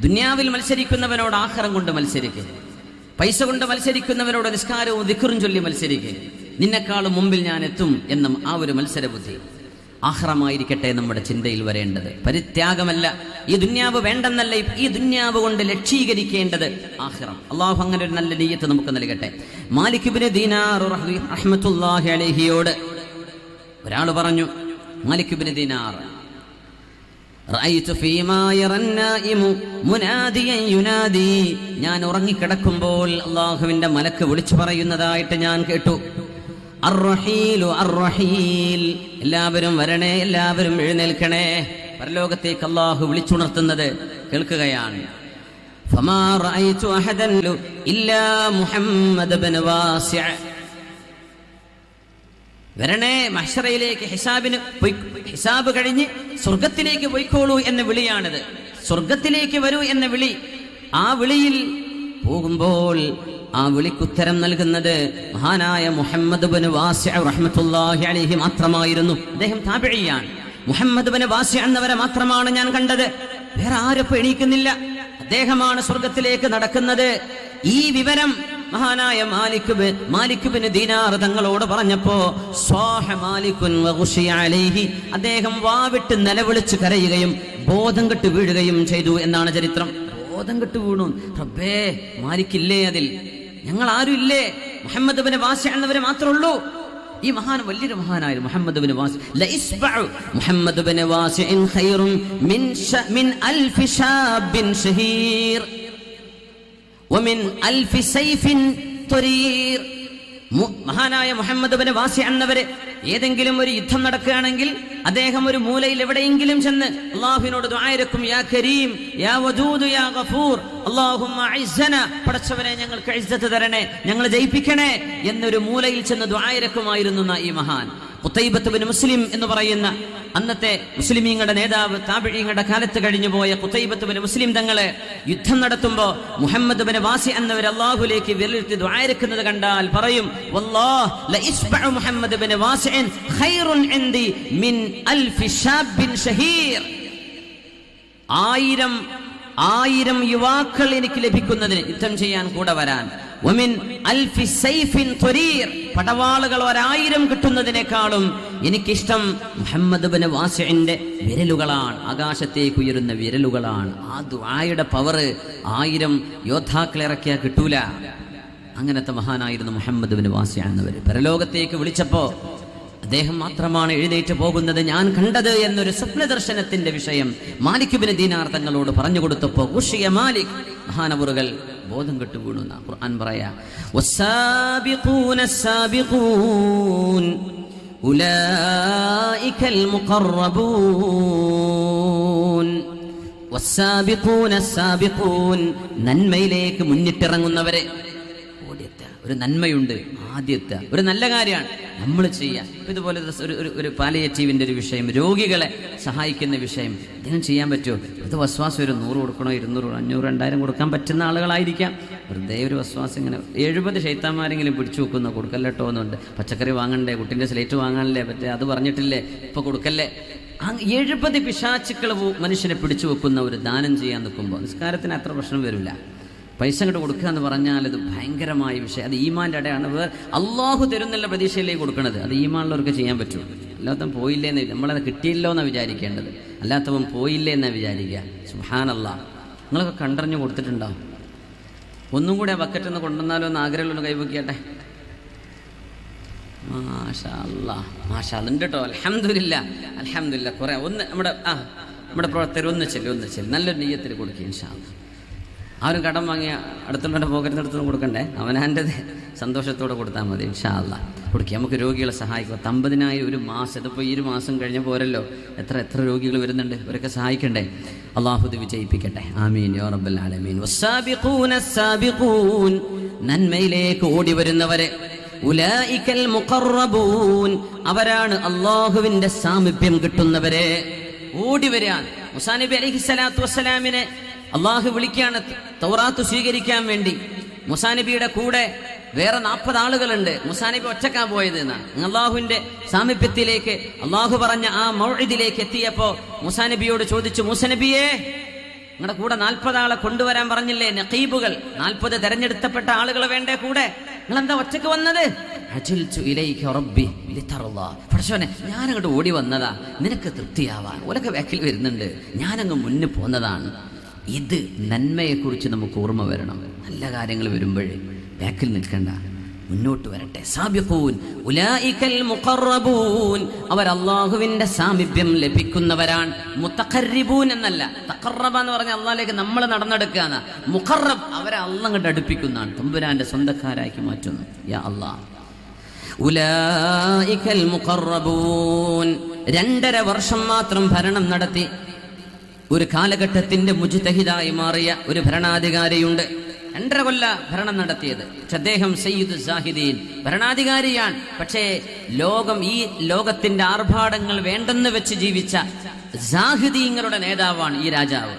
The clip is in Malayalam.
ദുന്യാവിൽ മത്സരിക്കുന്നവനോട് ആഹാരം കൊണ്ട് മത്സരിക്കുക പൈസ കൊണ്ട് മത്സരിക്കുന്നവനോട് നിസ്കാരവും ദിക്കുറും ചൊല്ലി മത്സരിക്കുക നിന്നെക്കാളും മുമ്പിൽ ഞാൻ എത്തും എന്നും ആ ഒരു മത്സരബുദ്ധി. ആഹ്റമായിരിക്കട്ടെ നമ്മുടെ ചിന്തയിൽ വരേണ്ടത്. പരിത്യാഗമല്ല. ഈ ദുന്യാവ് വേണ്ടെന്നല്ല ഈ ദുന്യാവ് കൊണ്ട് ലക്ഷീകരിക്കേണ്ടത് ആഹ്റം. അള്ളാഹു അങ്ങനെ ഒരു നല്ല നീയത്ത് നമുക്ക് നൽകട്ടെ. മാലിക്കുബിന് ഒരാൾ പറഞ്ഞു മാലിക്കുബിന് ദീനാർ റഅയ്തു ഫീമാ യറന്നായിമു മുനാദിയൻ യുനാദി. ഞാൻ ഉറങ്ങിക്കിടക്കുമ്പോൾ അള്ളാഹുവിന്റെ മലക്ക് വിളിച്ചു പറയുന്നതായിട്ട് ഞാൻ കേട്ടു. അർറഹീലു അർറഹീൽ. എല്ലാവരും വരണേ എല്ലാവരും എഴുന്നേൽക്കണേ. പരലോകത്തേക്ക് അള്ളാഹു വിളിച്ചുണർത്തുന്നത് കേൾക്കുകയാണ്. ഫമാ റഅയ്തു അഹദൻ ഇല്ലാ മുഹമ്മദ് ബിൻ വാസിഅ. വരണേ മഹ്ഷറയിലേക്ക് ഹിസാബിന് ഹിസാബ് കഴിഞ്ഞ് സ്വർഗത്തിലേക്ക് പോയിക്കോളൂ എന്ന വിളിയാണിത്. സ്വർഗത്തിലേക്ക് വരൂ എന്ന വിളി. ആ വിളിയിൽ പോകുമ്പോൾ ആ വിളിക്കുത്തരം നൽകുന്നത് മഹാനായ മുഹമ്മദ് ബിൻ വാസിഅ റഹ്മത്തുള്ളാഹി അലൈഹി മാത്രമായിരുന്നു. അദ്ദേഹം താപിഴിയാണ് മുഹമ്മദ് ബിൻ വാസ്യ എന്നവരെ മാത്രമാണ് ഞാൻ കണ്ടത്. വേറെ ആരും എണീക്കുന്നില്ല. അദ്ദേഹമാണ് സ്വർഗത്തിലേക്ക് നടക്കുന്നത്. ഈ വിവരം മഹാനായ മാലിക് മാലിക്കുബിന് ദീനാർ തങ്ങളോട് പറഞ്ഞപ്പോ സ്വാഹ മാലിക്കുൻ അലൈഹി അദ്ദേഹം വാവിട്ട് നിലവിളിച്ച് കരയുകയും ബോധം കെട്ട് വീഴുകയും ചെയ്തു എന്നാണ് ചരിത്രം. ബോധം കെട്ട് വീണു. റബ്ബേ മാലിക്കില്ലേ അതിൽ? ഞങ്ങൾ ആരും ഇല്ലേ? മുഹമ്മദ് ബിന് വാസി എന്നവരെ മാത്രമേ ഉള്ളൂ. ഈ മഹാൻ വലിയൊരു മഹാനായിരുന്നു മുഹമ്മദ് ബിൻ വാസി ലഇസ്ബഉ മുഹമ്മദ് ബിൻ വാസിഇൻ ഖൈറും മിൻ മിൻ അൽഫി ബിൻ ഷഹീർ ومن അൽഫി سيف طرير മഹാനായ മുഹമ്മദ് വാസി എന്നവര് ഏതെങ്കിലും ഒരു യുദ്ധം നടക്കുകയാണെങ്കിൽ അദ്ദേഹം ഒരു മൂലയിൽ എവിടെയെങ്കിലും ചെന്ന് അള്ളാഹുവിനോട് ദ്വായരക്കും യാ കരീം യാ വജൂദ് യാ ഗഫൂർ അള്ളാഹുമ്മ പടച്ചവനെ ഞങ്ങൾക്ക് ഇജ്ജത്ത് തരണേ ഞങ്ങൾ ജയിപ്പിക്കണേ എന്നൊരു മൂലയിൽ ചെന്ന് ദ്വായരക്കുമായിരുന്നു ഈ മഹാൻ. ഖുത്തൈബത്ത് ബിൻ മുസ്ലിം എന്ന് പറയുന്ന അന്നത്തെ മുസ്ലിമീങ്ങളുടെ നേതാവ് താബിഴീങ്ങളുടെ കാലത്ത് കഴിഞ്ഞു പോയ കുത്തൈബത്ത് ബിൻ മുസ്ലിം തങ്ങളെ യുദ്ധം നടത്തുമ്പോൾ മുഹമ്മദ് ബിൻ വാസി എന്നവർ അള്ളാഹുലേക്ക് വിരലിട്ട് ദ്വാരക്കുന്നത് കണ്ടാൽ പറയും മുഹമ്മദ് വാസിൻ ഖൈറുൻ മിൻ ഷാബിൻ ഷഹീർ. ആയിരം ആയിരം യുവാക്കൾ എനിക്ക് ലഭിക്കുന്നതിന് യുദ്ധം ചെയ്യാൻ കൂടെ വരാൻ പടവാളുകൾ ഒരായിരം കിട്ടുന്നതിനേക്കാളും എനിക്കിഷ്ടം മുഹമ്മദ് ബിൻ വാസിന്റെ വിരലുകളാണ്. ആകാശത്തേക്ക് ഉയരുന്ന വിരലുകളാണ്. ആ ദുആയുടെ പവർ ആയിരം യോദ്ധാക്കളെ ഇറക്കിയാൽ കിട്ടൂല. അങ്ങനത്തെ മഹാനായിരുന്നു മുഹമ്മദ് ബിൻ വാസി എന്നവർ പരലോകത്തേക്ക് വിളിച്ചപ്പോ അദ്ദേഹം മാത്രമാണ് എഴുന്നേറ്റ് പോകുന്നത് ഞാൻ കണ്ടത് എന്നൊരു സ്വപ്ന ദർശനത്തിന്റെ വിഷയം മാലിക്കുബിന് ദീനാർ തങ്ങളോട് പറഞ്ഞു കൊടുത്തപ്പോ ഉഷിയ മാലിക് മഹാനവറുകൾ ബോധം കെട്ടു വീണു എന്നാ ഖുർആൻ പറയാ والسابقون السابقون أولئك المقربون والسابقون السابقون നന്മയിലേക്ക് മുന്നിട്ടിറങ്ങുന്നവരെ ഓടിയെത്തുക ഒരു നന്മയുണ്ട് ആദ്യത്തെ ഒരു നല്ല കാര്യമാണ് നമ്മൾ ചെയ്യുക ഇതുപോലെ ഒരു ഒരു പാലിയേറ്റീവിന്റെ ഒരു വിഷയം രോഗികളെ സഹായിക്കുന്ന വിഷയം ഇതിനും ചെയ്യാൻ പറ്റുമോ? ഇത് വസ്വാസം ഒരു നൂറ് കൊടുക്കണോ ഇരുന്നൂറ് അഞ്ഞൂറ് രണ്ടായിരം കൊടുക്കാൻ പറ്റുന്ന ആളുകളായിരിക്കാം. വെറുതെ ഒരു വസ്വാസം ഇങ്ങനെ എഴുപത് ശൈത്താന്മാരെങ്കിലും പിടിച്ചു വെക്കുന്ന കൊടുക്കല്ലട്ടോ എന്നുണ്ട്. പച്ചക്കറി വാങ്ങണ്ടേ കുട്ടിന്റെ സ്ലേറ്റ് വാങ്ങാനല്ലേ പറ്റേ അത് പറഞ്ഞിട്ടില്ലേ ഇപ്പൊ കൊടുക്കല്ലേ? എഴുപത് പിശാച്ചുക്കൾ മനുഷ്യനെ പിടിച്ചു വെക്കുന്ന ഒരു ദാനം ചെയ്യാൻ നിൽക്കുമ്പോൾ നിസ്കാരത്തിന് അത്ര പ്രശ്നം വരില്ല. പൈസ അങ്ങോട്ട് കൊടുക്കുക എന്ന് പറഞ്ഞാൽ അത് ഭയങ്കരമായ വിഷയം. അത് ഈമാന്റെ അടയാണ് വേറെ അള്ളാഹു തരുന്നുള്ള പ്രതീക്ഷയിലേക്ക് കൊടുക്കണത്? അത് ഈമാനുള്ളവർക്ക് ചെയ്യാൻ പറ്റും. അല്ലാത്തവൻ പോയില്ലേ എന്ന് നമ്മളത് കിട്ടിയില്ലോ എന്നാണ് വിചാരിക്കേണ്ടത്. അല്ലാത്തവൻ പോയില്ലേ എന്നാണ് വിചാരിക്കുക. സുഹാനല്ല നിങ്ങളൊക്കെ കണ്ടറിഞ്ഞ് കൊടുത്തിട്ടുണ്ടോ? ഒന്നും കൂടെ ആ ബക്കറ്റ് ഒന്ന് കൊണ്ടുവന്നാലോ എന്ന് ആഗ്രഹമുള്ള കൈവയ്ക്കട്ടെ? മാഷാ മാഷാ അലഹമില്ല അലഹമില്ല കുറെ. ഒന്ന് നമ്മുടെ ആ നമ്മുടെ പ്രവർത്തകർ ഒന്ന് ചെല്ലു ഒന്ന് ചെല്ലു. നല്ലൊരു നെയ്യത്തിൽ കൊടുക്കുക ഇൻഷാ. ആരും കടം വാങ്ങിയ അടുത്തുള്ളവരുടെ പോക്കറ്റിന് അടുത്തൊന്നും കൊടുക്കണ്ടേ? അവനാന്റെ സന്തോഷത്തോടെ കൊടുത്താൽ മതി ഇൻഷാല്ല കൊടുക്കുക നമുക്ക് രോഗികളെ സഹായിക്കുക. തമ്പതിനായി ഒരു മാസം ഇതിപ്പോൾ ഈ ഒരു മാസം കഴിഞ്ഞ പോരല്ലോ. എത്ര എത്ര രോഗികൾ വരുന്നുണ്ട്? ഇവരൊക്കെ സഹായിക്കണ്ടേ? അള്ളാഹു ഇത് വിജയിപ്പിക്കട്ടെ. ആമീൻ യോ റബ്ബൽ ആലമീൻ. നന്മയിലേക്ക് ഓടി വരുന്നവരെ. അവരാണ് അള്ളാഹുവിന്റെ സാമീപ്യം കിട്ടുന്നവരെ. ഓടി വരാൻ. മുസാനബി നബി അലൈഹി സ്വലാത്തു വസ്സലാമിനെ അള്ളാഹു വിളിക്കാണ് തൗറാത്ത് സ്വീകരിക്കാൻ വേണ്ടി. മുസാനബിയുടെ കൂടെ വേറെ നാൽപ്പത് ആളുകളുണ്ട്. മുസാനബി ഒറ്റക്കാ പോയത് എന്നാണ്. അള്ളാഹുവിന്റെ സാമീപ്യത്തിലേക്ക് അള്ളാഹു പറഞ്ഞ ആ മൗഴിദിലേക്ക് എത്തിയപ്പോ മുസാനബിയോട് ചോദിച്ചു മുസ നബിയേ നിങ്ങളുടെ കൂടെ നാൽപ്പത് ആളെ കൊണ്ടുവരാൻ പറഞ്ഞില്ലേ? നഖീബുകൾ നാൽപ്പത് തെരഞ്ഞെടുത്തപ്പെട്ട ആളുകൾ വേണ്ടേ കൂടെ? നിങ്ങൾ എന്താ ഒറ്റയ്ക്ക് വന്നത്. പടച്ചോനെ ഞാനങ്ങോട്ട് ഓടി വന്നതാ. നിനക്ക് തൃപ്തിയാവാൻ. ഓലൊക്കെ ബാക്കിൽ വരുന്നുണ്ട്. ഞാനങ്ങ് മുന്നിൽ പോന്നതാണ്. ഇത് നന്മയെക്കുറിച്ച് നമുക്ക് ഓർമ്മ വരണം. നല്ല കാര്യങ്ങൾ വരുമ്പോഴേ ബാക്കിൽ നിൽക്കണ്ട. മുന്നോട്ട് വരട്ടെ. സാബിഖൂൻ അവർ അള്ളാഹുവിന്റെ സാമീപ്യം ലഭിക്കുന്നവരാണ്. മുത്തഖറിബൂൻ എന്നല്ല. തഖറബ എന്ന് പറഞ്ഞാൽ അള്ളാഹിലേക്ക് നമ്മൾ നടന്നെടുക്കുകയാണ്. മുഖറബ് അവരെ അള്ളങ്ങോട്ട് അടുപ്പിക്കുന്നതാണ്. തമ്പുരാന്റെ സ്വന്തക്കാരാക്കി മാറ്റുന്നു. യാ മുഖറബൂൻ. രണ്ടര വർഷം മാത്രം ഭരണം നടത്തി. ഒരു കാലഘട്ടത്തിന്റെ മുജ്തഹിദായി മാറിയ ഒരു ഭരണാധികാരിയുണ്ട്. രണ്ടര കൊല്ല ഭരണം നടത്തിയത്. അദ്ദേഹം സയ്യിദ് സാഹിദീൻ. ഭരണാധികാരിയാണ്. പക്ഷേ ലോകം ഈ ലോകത്തിന്റെ ആർഭാടങ്ങൾ വേണ്ടെന്ന് വെച്ച് ജീവിച്ച സാഹിദീങ്ങളുടെ നേതാവാണ് ഈ രാജാവ്.